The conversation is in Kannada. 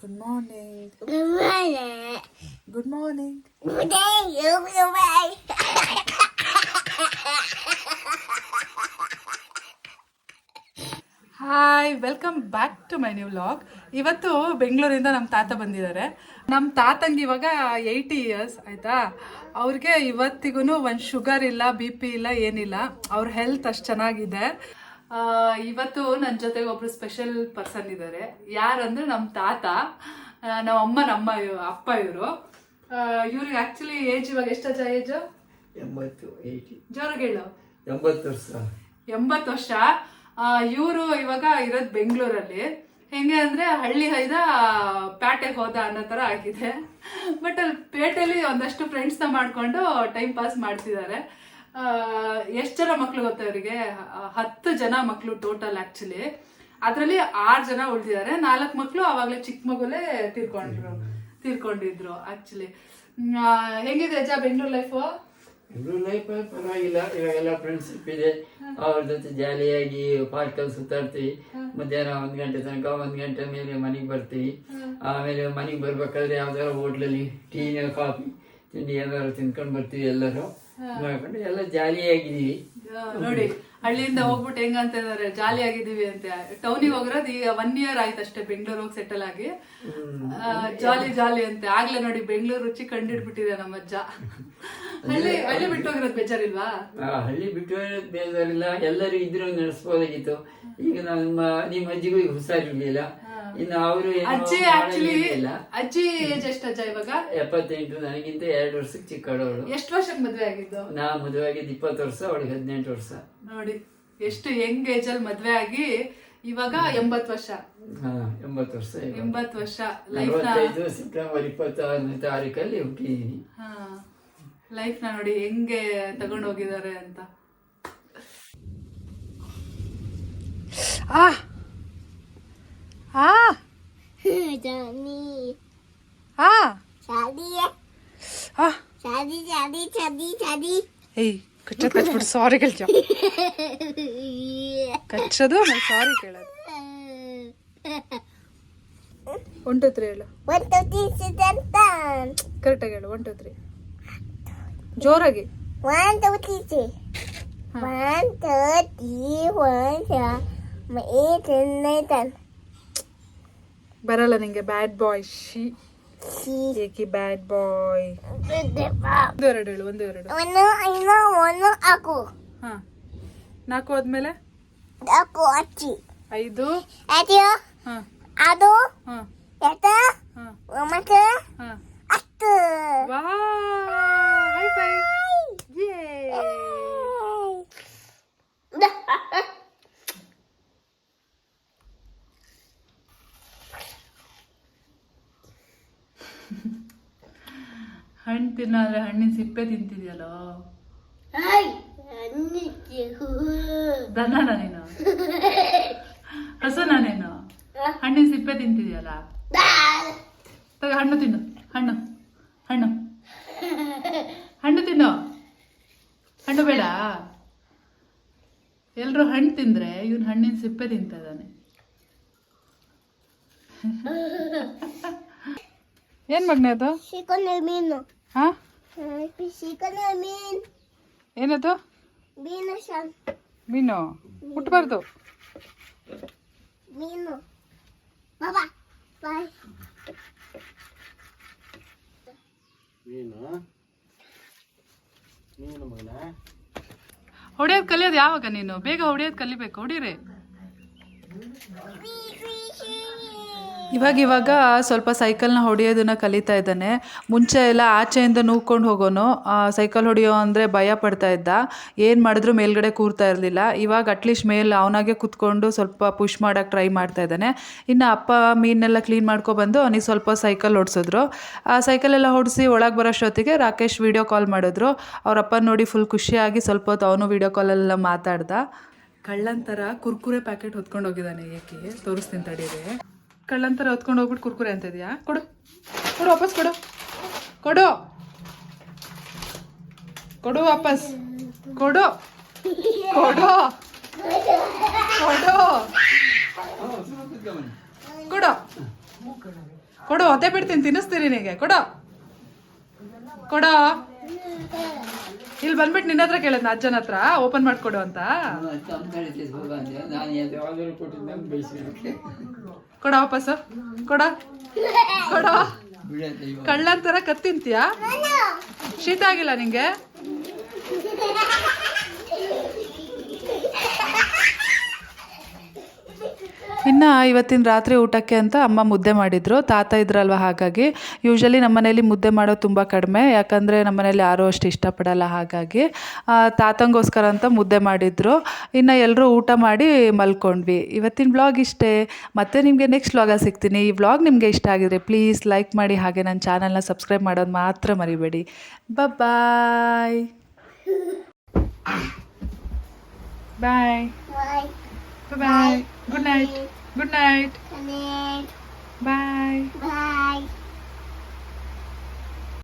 Good morning Good good morning morning. Good morning. Hi welcome back to my new vlog ಇವತ್ತು ಬೆಂಗಳೂರಿಂದ ನಮ್ಮ ತಾತ ಬಂದಿದ್ದಾರೆ. ನಮ್ಮ ತಾತಂಗೆ ಇವಾಗ ಏಯ್ಟಿ ಇಯರ್ಸ್ ಆಯಿತಾ? ಅವ್ರಿಗೆ ಇವತ್ತಿಗೂ ಒಂದು ಶುಗರ್ ಇಲ್ಲ ಬಿ ಪಿ ಇಲ್ಲ ಏನಿಲ್ಲ. ಅವ್ರ ಹೆಲ್ತ್ ಅಷ್ಟು ಚೆನ್ನಾಗಿದೆ. ಇವತ್ತು ನನ್ನ ಜೊತೆಗೆ ಒಬ್ರು ಸ್ಪೆಷಲ್ ಪರ್ಸನ್ ಇದ್ದಾರೆ ಯಾರಂದ್ರೆ ನಮ್ಮ ತಾತ ನಮ್ಮ ಅಮ್ಮ ನಮ್ಮ ಅಪ್ಪ ಇವರು. ಇವ್ರಿಗೆ ಆಕ್ಚುಲಿ ಏಜ್ ಇವಾಗ ಎಷ್ಟಜ್ಜ ಏಜ್ ಎಂಬತ್ತು ಜೋರಾಗಿ ಹೇಳು. ಎಂಬತ್ತು ವರ್ಷ. ಎಂಬತ್ತು ವರ್ಷ. ಇವರು ಇವಾಗ ಇರೋದು ಬೆಂಗಳೂರಲ್ಲಿ. ಹೆಂಗೆ ಅಂದ್ರೆ ಹಳ್ಳಿ ಹೈದ ಪೇಟೆಗೆ ಹೋದ ಅನ್ನೋ ತರ ಆಗಿದೆ. ಬಟ್ ಅಲ್ಲಿ ಪೇಟೆಲಿ ಒಂದಷ್ಟು ಫ್ರೆಂಡ್ಸ್ನ ಮಾಡ್ಕೊಂಡು ಟೈಮ್ ಪಾಸ್ ಮಾಡ್ತಿದ್ದಾರೆ. ಎಷ್ಟು ಜನ ಮಕ್ಳು ಗೊತ್ತಾ ಇವರಿಗೆ? ಹತ್ತು ಜನ ಮಕ್ಳು ಟೋಟಲ್ ಆಕ್ಚುಲಿ ಅದರಲ್ಲಿ ಆರು ಜನ ಉಳಿದಿದ್ದಾರೆ ನಾಲ್ಕು ಮಕ್ಕಳು ಅವಾಗಲೇ ಚಿಕ್ಕ ಮಗುಲೇ ತೀರ್ಕೊಂಡ್ರು ತೀರ್ಕೊಂಡಿದ್ರು ಆಕ್ಚುಲಿ ಹೆಂಗಿದೆ ಅಜ್ಜ ಬೆಂಗಳೂರು ಲೈಫು ಬೆಂಗಳೂರು ಲೈಫ್ ಪರವಾಗಿಲ್ಲ. ಇವಾಗೆಲ್ಲ ಫ್ರೆಂಡ್ಶಿಪ್ ಇದೆ. ಅವ್ರ ಜೊತೆ ಜಾಲಿಯಾಗಿ ಪಾರ್ಕಲ್ಲಿ ಸುತ್ತಾಡ್ತೀವಿ. ಮಧ್ಯಾಹ್ನ ಒಂದು ಗಂಟೆ ತನಕ ಒಂದು ಗಂಟೆ ಮೇಲೆ ಮನೆಗೆ ಬರ್ತೀವಿ. ಆಮೇಲೆ ಮನೆಗೆ ಬರ್ಬೇಕಾದ್ರೆ ಯಾವ್ದಾರ ಹೋಟ್ಲಲ್ಲಿ ಟೀ ಕಾಫಿ ತಿಂಡಿ ಏನಾದ್ರು ತಿನ್ಕೊಂಡು ಬರ್ತೀವಿ ಎಲ್ಲರೂ. ನೋಡ್ಕೊಂಡು ಎಲ್ಲ ಜಾಲಿಯಾಗಿದ್ದೀವಿ. ನೋಡಿ ಹಳ್ಳಿಯಿಂದ ಹೋಗ್ಬಿಟ್ಟು ಹೆಂಗಂತ ಇದಾರೆ ಜಾಲಿ ಆಗಿದೀವಿ ಅಂತ. ಟೌನಿಗೆ ಹೋಗಿರೋದು ಈಗ ಒನ್ ಇಯರ್ ಆಯ್ತು ಅಷ್ಟೇ ಬೆಂಗಳೂರು ಹೋಗಿ ಸೆಟಲ್ ಆಗಿ. ಜಾಲಿ ಜಾಲಿ ಅಂತೆ. ಆಗ್ಲೇ ನೋಡಿ ಬೆಂಗಳೂರು ರುಚಿ ಕಂಡಿಡ್ಬಿಟ್ಟಿದೆ ನಮ್ಮ ಅಜ್ಜ. ಹಳ್ಳಿ ಹಳ್ಳಿ ಬಿಟ್ಟು ಹೋಗಿರೋದು ಬೇಜಾರಿಲ್ವಾ? ಹಳ್ಳಿ ಬಿಟ್ಟು ಬೇಜಾರಿಲ್ಲ. ಎಲ್ಲರೂ ಇದ್ರೂ ನಡೆಸ್ಬೋದಾಗಿತ್ತು. ಈಗ ನಮ್ಮ ನಿಮ್ಮ ಅಜ್ಜಿಗೂ ಈಗ ಹುಷಾರಿರ್ಲಿಲ್ಲ. ಇನ್ನು ಅವರು ಅಜ್ಜಿ ಆಕ್ಚುಲಿ ಅಜ್ಜಿ ಏಜ್ ಎಷ್ಟು ಅಜ್ಜ ಇವಾಗ? ಎಪ್ಪತ್ತೆಂಟು ನನಗಿಂತ ಎರಡು ವರ್ಷಕ್ಕೆ ಚಿಕ್ಕವಳು. ಎಷ್ಟು ವರ್ಷಕ್ಕೆ ಮದ್ವೆ ಆಗಿದ್ದು? ನಾ ಮದುವೆ ಆಗಿದ್ದು ಇಪ್ಪತ್ತು ವರ್ಷ ಅವಳಿಗೆ ಹದಿನೆಂಟು ವರ್ಷ. ನೋಡಿ ಎಷ್ಟು ಯಂಗ್ ಏಜ್ ಅಲ್ಲಿ ಮದ್ವೆ ಆಗಿ ಇವಾಗ ಎಂಬತ್ ವರ್ಷ. ಹಾ ಎಂಬತ್ತು ವರ್ಷ ಈಗ. ಎಂಬತ್ ವರ್ಷ ಲೈಫ್ನ ನಲವತ್ತೈದು ಸೆಪ್ಟೆಂಬರ್ ಇಪ್ಪತ್ತಾರನೇ ತಾರೀಕಲ್ಲಿ ಹುಟ್ಟಿದ್ದೀನಿ ಹಾ ಲೈಫ್ನ ನೋಡಿ ಹೆಂಗೆ ತಗೊಂಡೋಗಿದ್ದಾರೆ ಅಂತ. ಆ ಹಾ. ಹ ಜನೀ. ಹಾ. ಜಾಡಿ ಹಾ. ಜಾಡಿ ಜಾಡಿ ಜಾಡಿ ಏ ಕಚ್ಚಾ ಕಚ್ಚಾ ಸಾರಿ ಹೇಳಿ ಜಾ ಕಚ್ಚಾ ದೊಮ್ಮ ಸಾರಿ ಕೇಳೋ ಒಂದ್ ಟ್ರೈ ಹೇಳು. 1 2 3 ಟನ್ ಟನ್ ಕರೆಕ್ಟ್ ಆಗ ಹೇಳು 1 2 3 ಜೋರಾಗಿ. 1 2 3 ಹಾ. 1 2 3 ಹೊಂಚ ಮೈ ತನ್ನೈ ತನ್ ಬರಲ್ಲ ನಿಂಗೆ. ಬ್ಯಾಡ್ ಬಾಯ್ ಶಿ. ಏಕಿ ಬ್ಯಾಡ್ ಬಾಯ್ ಒಂದು ಎರಡು ಹೇಳು ಒಂದು ಎರಡು ಒಂದು ಐದು ಒಂದು aku. ಹಾ. ನಾಲ್ಕು ಆದ್ಮೇಲೆ? ನಾಲ್ಕು ಅಚ್ಚಿ. ಐದು? Adio, ಹಾ. ado, ಹಾ yata, ಹಾ mama, ಹಾ atu. ವಾ ಹೈ ಫೈ ಯೇ ಹಣ್ಣು ತಿನ್ನಾದ್ರೆ ಹಣ್ಣಿನ ಸಿಪ್ಪೆ ತಿಂತಿದ್ಯಲ್ಲೋ. ದನನ ನೀನು? ಹಸುನ ನೀನು? ಹಣ್ಣಿನ ಸಿಪ್ಪೆ ತಿಂತಿದ್ಯಲ್ಲ? ತಗ ಹಣ್ಣು ತಿನ್ನು ಹಣ್ಣು ಹಣ್ಣು. ಹಣ್ಣು ತಿನ್ನು. ಹಣ್ಣು ಬೇಡ. ಎಲ್ರು ಹಣ್ಣು ತಿಂದ್ರೆ ಇವನು ಹಣ್ಣಿನ ಸಿಪ್ಪೆ ತಿಂತ ಇದ್ದಾನೆ. ಏನ್ ಮಗ್ನೆ ಅದು? mino. ಹಾ. ಏನದು. ಮೀನು ಮುಟ್ಬಾರ್ದು ಮೀನು? ಬಾಬಾ ಮಗನ? ಹೊಡಿಯೋದು ಕಲಿಯೋದು ಯಾವಾಗ ನೀನು? ಬೇಗ ಹೊಡಿಯೋದು ಕಲಿಬೇಕು ಹೊಡೀರಿ. ಇವಾಗ ಇವಾಗ ಸ್ವಲ್ಪ ಸೈಕಲ್ನ ಹೊಡೆಯೋದನ್ನ ಕಲಿತಾ ಇದ್ದಾನೆ. ಮುಂಚೆ ಎಲ್ಲ ಆಚೆಯಿಂದ ನೂಕೊಂಡು ಹೋಗೋನು. ಸೈಕಲ್ ಹೊಡೆಯೋ ಅಂದರೆ ಭಯ ಪಡ್ತಾ ಇದ್ದ. ಏನು ಮಾಡಿದ್ರು ಮೇಲ್ಗಡೆ ಕೂರ್ತಾ ಇರಲಿಲ್ಲ. ಇವಾಗ ಅಟ್ಲೀಸ್ಟ್ ಮೇಲೆ ಅವನಾಗೆ ಕೂತ್ಕೊಂಡು ಸ್ವಲ್ಪ ಪುಷ್ ಮಾಡೋಕ್ಕೆ ಟ್ರೈ ಮಾಡ್ತಾ ಇದ್ದಾನೆ. ಇನ್ನು ಅಪ್ಪ ಮೀನೆಲ್ಲ ಕ್ಲೀನ್ ಮಾಡ್ಕೊಬಂದು ಅವನಿಗೆ ಸ್ವಲ್ಪ ಸೈಕಲ್ ಓಡಿಸಿದ್ರು. ಆ ಸೈಕಲೆಲ್ಲ ಹೊಡಿಸಿ ಒಳಗೆ ಬರೋಷ್ಟೊತ್ತಿಗೆ ರಾಕೇಶ್ ವಿಡಿಯೋ ಕಾಲ್ ಮಾಡಿದ್ರು. ಅವರಪ್ಪ ನೋಡಿ ಫುಲ್ ಖುಷಿಯಾಗಿ ಸ್ವಲ್ಪ ಹೊತ್ತು ಅವನು ವಿಡಿಯೋ ಕಾಲಲ್ಲೆಲ್ಲ ಮಾತಾಡ್ದ. ಕಳ್ಳಂತರ ಕುರ್ಕುರೆ ಪ್ಯಾಕೆಟ್ ಹೊತ್ಕೊಂಡು ಹೋಗಿದ್ದಾನೆ ಏಕೆ? ತೋರಿಸ್ತೀನಿ ತಡೀರಿ. ಕಳ್ಳಂತರ ಹೊತ್ಕೊಂಡು ಹೋಗ್ಬಿಟ್ಟು ಕುರ್ಕುರೆ ಅಂತ ಇದೆಯಾ? ಕೊಡು. ಕೊಡು ವಾಪಸ್ ಕೊಡು. ಕೊಡು. ಕೊಡು ವಾಪಸ್. ಕೊಡು. ಕೊಡು. ಕೊಡು. ಕೊಡು. ಕೊಡು ಅದೇ ಬಿಡ್ತೀನಿ, ತಿನ್ನಿಸ್ತೀರಿ ನಿನಗೆ. ಕೊಡು. ಕೊಡೋ. ಇಲ್ಲಿ ಬಂದ್ಬಿಟ್ಟು ನಿನ್ನ ಹತ್ರ ಕೇಳಿದ್ನ ಅಜ್ಜನ ಹತ್ರ ಓಪನ್ ಮಾಡ್ಕೊಡು ಅಂತ. ಕೊಡ ವಾಪಸ್ಸು ಕೊಡ ಕೊಡ. ಕಳ್ಳಂತರ ಕತ್ತಿಂತೀಯಾ ಶೀತ ಆಗಿಲ್ಲ ನಿಂಗೆ? ಇನ್ನು ಇವತ್ತಿನ ರಾತ್ರಿ ಊಟಕ್ಕೆ ಅಂತ ಅಮ್ಮ ಮುದ್ದೆ ಮಾಡಿದ್ರು. ತಾತ ಇದ್ರಲ್ವ ಹಾಗಾಗಿ. ಯೂಶಲಿ ನಮ್ಮ ಮನೇಲಿ ಮುದ್ದೆ ಮಾಡೋದು ತುಂಬ ಕಡಿಮೆ. ಯಾಕಂದರೆ ನಮ್ಮ ಮನೇಲಿ ಯಾರೂ ಅಷ್ಟು ಇಷ್ಟಪಡಲ್ಲ ಹಾಗಾಗಿ. ತಾತಂಗೋಸ್ಕರ ಅಂತ ಮುದ್ದೆ ಮಾಡಿದ್ರು. ಇನ್ನು ಎಲ್ಲರೂ ಊಟ ಮಾಡಿ ಮಲ್ಕೊಂಡ್ವಿ. ಇವತ್ತಿನ ಬ್ಲಾಗ್ ಇಷ್ಟೇ. ಮತ್ತೆ ನಿಮಗೆ ನೆಕ್ಸ್ಟ್ ವ್ಲಾಗ ಸಿಗ್ತೀನಿ. ಈ ವ್ಲಾಗ್ ನಿಮಗೆ ಇಷ್ಟ ಆಗಿದ್ರೆ ಪ್ಲೀಸ್ ಲೈಕ್ ಮಾಡಿ ಹಾಗೆ ನನ್ನ ಚಾನಲ್ನ ಸಬ್ಸ್ಕ್ರೈಬ್ ಮಾಡೋದು ಮಾತ್ರ ಮರಿಬೇಡಿ. ಬಾಯ್ ಬಾಯ್ Bye bye. Good night. Good night. Good night. Bye. Bye.